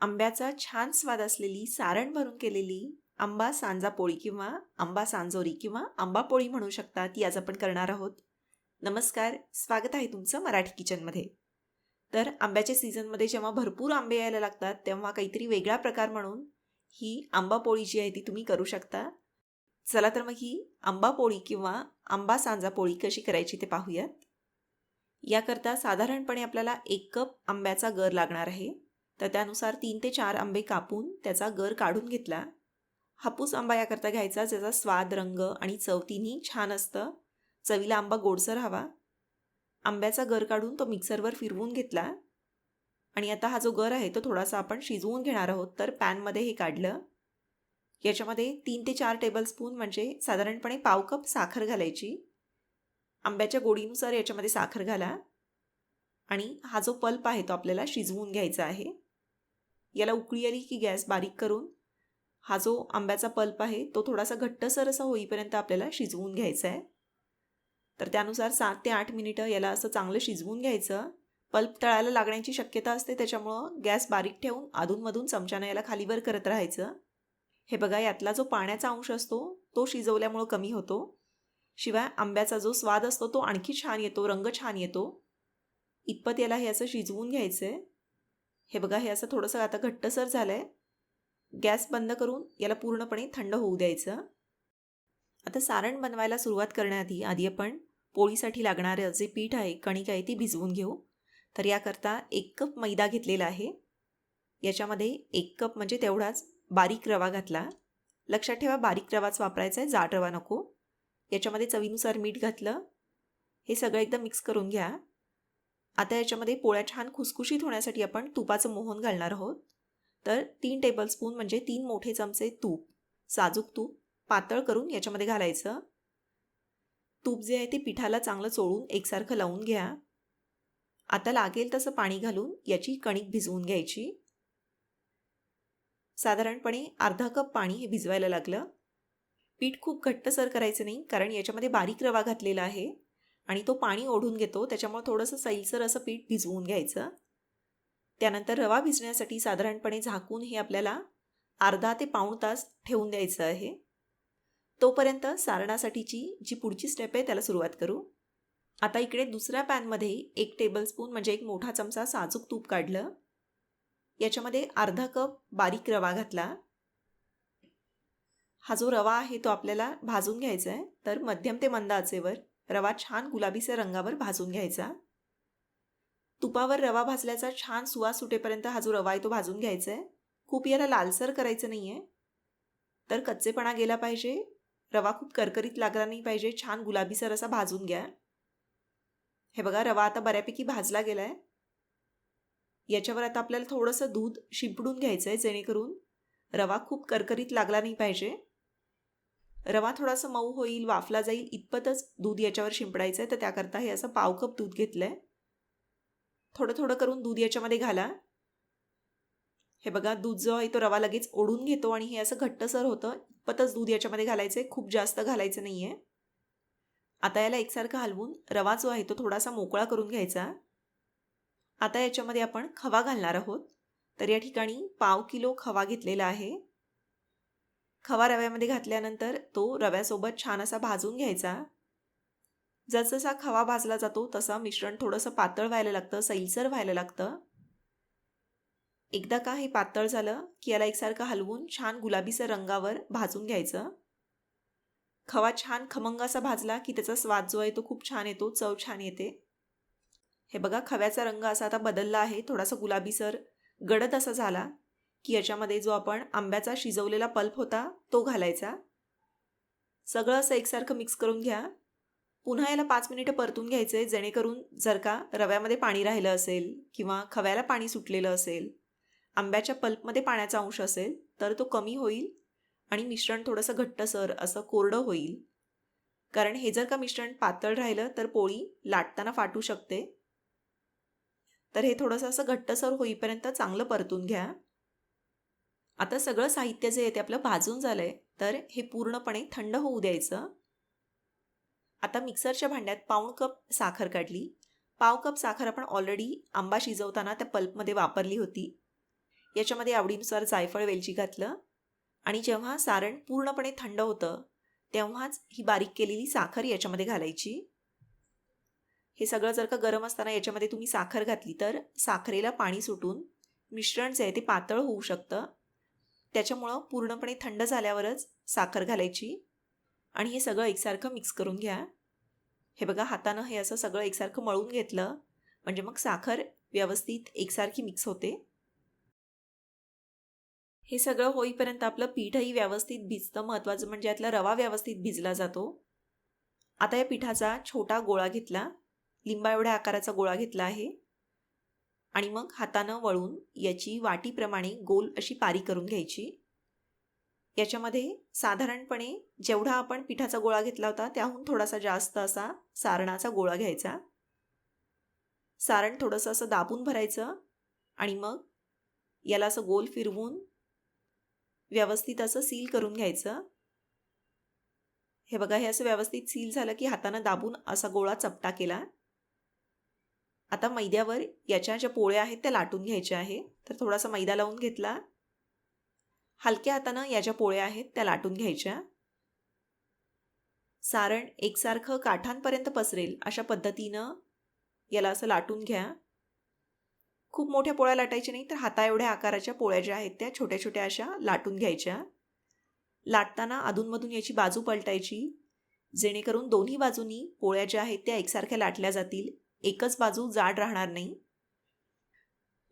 आंब्याचा छान स्वाद असलेली सारण भरून केलेली आंबा सांजा पोळी किंवा आंबा सांजोरी किंवा आंबा पोळी म्हणू शकता ती आज आपण करणार आहोत. नमस्कार स्वागत आहे तुमचं मराठी किचनमध्ये. तर आंब्याच्या सीझनमध्ये जेव्हा भरपूर आंबे यायला लागतात तेव्हा काहीतरी वेगळा प्रकार म्हणून ही आंबा पोळी जी आहे ती तुम्ही करू शकता. चला तर मग ही आंबा पोळी किंवा आंबा सांजा पोळी कशी करायची ते पाहूयात. याकरता साधारणपणे आपल्याला एक कप आंब्याचा गर लागणार आहे. तर त्यानुसार तीन ते चार आंबे कापून त्याचा गर काढून घेतला. हापूस आंबा याकरता घ्यायचा ज्याचा स्वाद रंग आणि चव तिन्ही छान असतं. चवीला आंबा गोडसर हवा. आंब्याचा गर काढून तो मिक्सरवर फिरवून घेतला. आणि आता हा जो गर आहे तो थोडासा आपण शिजवून घेणार आहोत तर पॅनमध्ये हे काढलं. याच्यामध्ये तीन ते चार टेबलस्पून म्हणजे साधारणपणे पाव कप साखर घालायची. आंब्याच्या गोडीनुसार याच्यामध्ये साखर घाला. आणि हा जो पल्प आहे तो आपल्याला शिजवून घ्यायचा आहे. याला उकळी आली की गॅस बारीक करून हा जो आंब्याचा पल्प आहे तो थोडासा घट्टसर असा होईपर्यंत आपल्याला शिजवून घ्यायचा आहे. तर त्यानुसार सात ते आठ मिनिटं याला असं चांगलं शिजवून घ्यायचं. पल्प तळायला लागण्याची शक्यता असते त्याच्यामुळं गॅस बारीक ठेवून अधूनमधून चमच्यानं याला खालीवर करत राहायचं. हे बघा यातला जो पाण्याचा अंश असतो तो शिजवल्यामुळं कमी होतो. शिवाय आंब्याचा जो स्वाद असतो तो आणखी छान येतो रंग छान येतो. इतपत याला हे असं शिजवून घ्यायचं आहे हे बघा हे असं थोडंसं आता घट्टसर झालं आहे गॅस बंद करून याला पूर्णपणे थंड होऊ द्यायचं. आता सारण बनवायला सुरुवात करण्याआधी आधी आपण पोळीसाठी लागणारं जे पीठ आहे कणिक आहे ती भिजवून घेऊ. तर याकरता एक कप मैदा घेतलेला आहे. याच्यामध्ये एक कप म्हणजे तेवढाच बारीक रवा घातला. लक्षात ठेवा बारीक रवाच वापरायचा आहे जाड रवा नको. याच्यामध्ये चवीनुसार मीठ घातलं. हे सगळं एकदम मिक्स करून घ्या. आता याच्यामध्ये पोळ्या छान खुसखुशीत होण्यासाठी आपण तुपाचं मोहन घालणार आहोत. तर तीन टेबलस्पून म्हणजे तीन मोठे चमचे तूप साजूक तूप पातळ करून याच्यामध्ये घालायचं. तूप जे आहे ते पिठाला चांगलं चोळून एकसारखं लावून घ्या. आता लागेल तसं पाणी घालून याची कणिक भिजवून घ्यायची. साधारणपणे अर्धा कप पाणी हे भिजवायला लागलं. पीठ खूप घट्टसर करायचं नाही कारण याच्यामध्ये बारीक रवा घातलेला आहे. आणि तो पाणी ओढून घेतो त्याच्यामुळे थोडंसं सैलसर असं पीठ भिजवून घ्यायचं. त्यानंतर रवा भिजण्यासाठी साधारणपणे झाकून हे आपल्याला अर्धा ते पाऊण तास ठेवून द्यायचं आहे. तोपर्यंत सारणासाठीची जी पुढची स्टेप आहे त्याला सुरुवात करू. आता इकडे दुसऱ्या पॅनमध्ये एक टेबलस्पून म्हणजे एक मोठा चमचा साजूक तूप काढलं. याच्यामध्ये अर्धा कप बारीक रवा घातला. हा जो रवा आहे तो आपल्याला भाजून घ्यायचा आहे. तर मध्यम ते मंद आचेवर रवा छान गुलाबीच्या रंगावर भाजून घ्यायचा. तुपावर रवा भाजल्याचा छान सुवास सुटेपर्यंत हा जो रवा आहे तो भाजून घ्यायचा आहे खूप याला लालसर करायचं नाही आहे तर कच्चेपणा गेला पाहिजे. रवा खूप करकरीत लागला नाही पाहिजे. छान गुलाबीसर असा भाजून घ्या. हे बघा रवा आता बऱ्यापैकी भाजला गेला आहे याच्यावर आता आपल्याला थोडंसं दूध शिंपडून घ्यायचं आहे जेणेकरून रवा खूप करकरीत लागला नाही पाहिजे. रवा थोडासा मऊ होईल वाफला जाईल इतपतच दूध याच्यावर शिंपडायचं आहे तर त्याकरता हे असं पाव कप दूध घेतलं आहे थोडं थोडं करून दूध याच्यामध्ये घाला. हे बघा दूध जो आहे तो रवा लगेच ओढून घेतो आणि हे असं घट्टसर होतं इतपतच दूध याच्यामध्ये घालायचं आहे खूप जास्त घालायचं नाही आहे आता याला एकसारखं हलवून रवा जो आहे तो थोडासा मोकळा करून घ्यायचा. आता याच्यामध्ये आपण खवा घालणार आहोत. तर या ठिकाणी पाव किलो खवा घेतलेला आहे. खवा रव्यामध्ये घातल्यानंतर तो रव्यासोबत छान असा भाजून घ्यायचा. जसजसा खवा भाजला जातो तसं मिश्रण थोडंसं पातळ व्हायला लागतं सैलसर व्हायला लागतं. एकदा का हे पातळ झालं की याला एकसारखं हलवून छान गुलाबीसर रंगावर भाजून घ्यायचं. खवा छान खमंग असा भाजला की त्याचा स्वाद जो आहे तो खूप छान येतो चव छान येते. हे बघा खव्याचा रंग असा आता बदलला आहे थोडासा गुलाबीसर गडद असा झाला. की याच्यामध्ये जो आपण आंब्याचा शिजवलेला पल्प होता तो घालायचा. सगळं असं एकसारखं मिक्स करून घ्या. पुन्हा याला पाच मिनिटं परतून घ्यायचं आहे जेणेकरून जर का रव्यामध्ये पाणी राहिलं असेल किंवा खव्याला पाणी सुटलेलं असेल आंब्याच्या पल्पमध्ये पाण्याचा अंश असेल तर तो कमी होईल आणि मिश्रण थोडंसं घट्टसर असं कोरडं होईल. कारण हे जर का मिश्रण पातळ राहिलं तर पोळी लाटताना फाटू शकते. तर हे थोडंसं असं घट्टसर होईपर्यंत चांगलं परतून घ्या. आता सगळं साहित्य जे आहे ते आपलं भाजून झालं आहे तर हे पूर्णपणे थंड होऊ द्यायचं. आता मिक्सरच्या भांड्यात पाऊण कप साखर काढली. पाव कप साखर आपण ऑलरेडी आंबा शिजवताना त्या पल्पमध्ये वापरली होती. याच्यामध्ये आवडीनुसार जायफळ वेलची घातलं आणि जेव्हा सारण पूर्णपणे थंड होतं तेव्हाच ही बारीक केलेली साखर याच्यामध्ये घालायची. हे सगळं जर का गरम असताना याच्यामध्ये तुम्ही साखर घातली तर साखरेला पाणी सुटून मिश्रण जे आहे ते पातळ होऊ शकतं. त्याच्यामुळं पूर्णपणे थंड झाल्यावरच साखर घालायची. आणि हे सगळं एकसारखं मिक्स करून घ्या. हे बघा हातानं हे असं सगळं एकसारखं मळून घेतलं. म्हणजे मग साखर व्यवस्थित एकसारखी मिक्स होते. हे सगळं होईपर्यंत आपलं पीठही व्यवस्थित भिजतं. महत्त्वाचं म्हणजे यातला रवा व्यवस्थित भिजला जातो. आता या पिठाचा छोटा गोळा घेतला. लिंबा एवढ्या आकाराचा गोळा घेतला आहे. आणि मग हातानं वळून याची वाटीप्रमाणे गोल अशी पारी करून घ्यायची. याच्यामध्ये साधारणपणे जेवढा आपण पिठाचा गोळा घेतला होता त्याहून थोडासा जास्त असा सारणाचा गोळा घ्यायचा. सारण थोडंसं असं दाबून भरायचं आणि मग याला असं गोल फिरवून व्यवस्थित असं सील करून घ्यायचं. हे बघा हे असं व्यवस्थित सील झालं की हातानं दाबून असा गोळा चपटा केला. आता मैद्यावर याच्या ज्या पोळ्या आहेत त्या लाटून घ्यायच्या आहे. तर थोडासा मैदा लावून घेतला. हलक्या हातानं या ज्या पोळ्या आहेत त्या लाटून घ्यायच्या. सारण एकसारखं काठांपर्यंत पसरेल अशा पद्धतीनं याला असं लाटून घ्या. खूप मोठ्या पोळ्या लाटायच्या नाही तर हाता एवढ्या आकाराच्या पोळ्या ज्या आहेत त्या छोट्या छोट्या अशा लाटून घ्यायच्या. लाटताना अधूनमधून याची बाजू पलटायची. जेणेकरून दोन्ही बाजूनी पोळ्या ज्या आहेत त्या एकसारख्या लाटल्या जातील. एकच बाजू जाड राहणार नाही.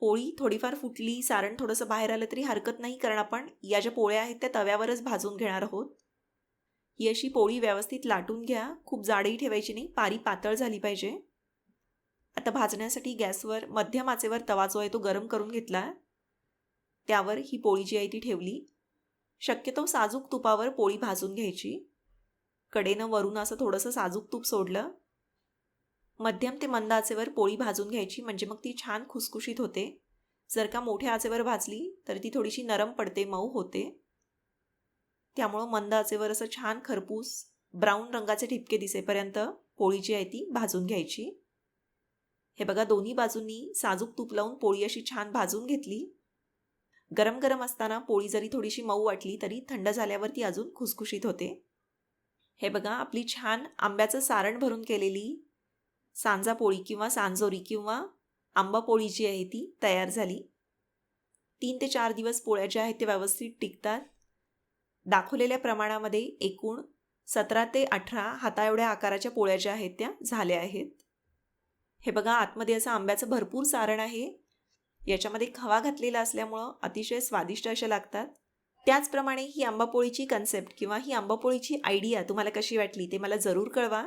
पोळी थोडीफार फुटली सारण थोडंसं बाहेर आलं तरी हरकत नाही कारण आपण या ज्या पोळ्या आहेत त्या तव्यावरच भाजून घेणार आहोत. ही अशी पोळी व्यवस्थित लाटून घ्या. खूप जाडही ठेवायची नाही पारी पातळ झाली पाहिजे. आता भाजण्यासाठी गॅसवर मध्यम आचेवर तवा जो आहे तो गरम करून घेतला. त्यावर ही पोळी जी आहे ती ठेवली. शक्यतो साजूक तुपावर पोळी भाजून घ्यायची. कडेनं वरून असं थोडंसं साजूक तूप सोडलं. मध्यम ते मंद आचेवर पोळी भाजून घ्यायची म्हणजे मग ती छान खुसखुशीत होते. जर का मोठ्या आचेवर भाजली तर ती थोडीशी नरम पडते मऊ होते. त्यामुळं मंद आचेवर असं छान खरपूस ब्राऊन रंगाचे ठिपके दिसेपर्यंत पोळी जी आहे ती भाजून घ्यायची. हे बघा दोन्ही बाजूंनी साजूक तूप लावून पोळी अशी छान भाजून घेतली. गरम गरम असताना पोळी जरी थोडीशी मऊ वाटली तरी थंड झाल्यावर ती अजून खुसखुशीत होते. हे बघा आपली छान आंब्याचं सारण भरून केलेली सांजा पोळी किंवा सांजोरी किंवा आंबा पोळी जी आहे ती तयार झाली. तीन ते चार दिवस पोळ्या ज्या आहेत ते व्यवस्थित टिकतात. दाखवलेल्या प्रमाणामध्ये एकूण सतरा ते अठरा हाता एवढ्या आकाराच्या पोळ्या ज्या आहेत त्या झाल्या आहेत. हे बघा आतमध्ये असं आंब्याचं भरपूर सारण आहे. याच्यामध्ये खवा घातलेला असल्यामुळं अतिशय स्वादिष्ट अशा लागतात. त्याचप्रमाणे ही आंबापोळीची कन्सेप्ट किंवा ही आंबापोळीची आयडिया तुम्हाला कशी वाटली ते मला जरूर कळवा.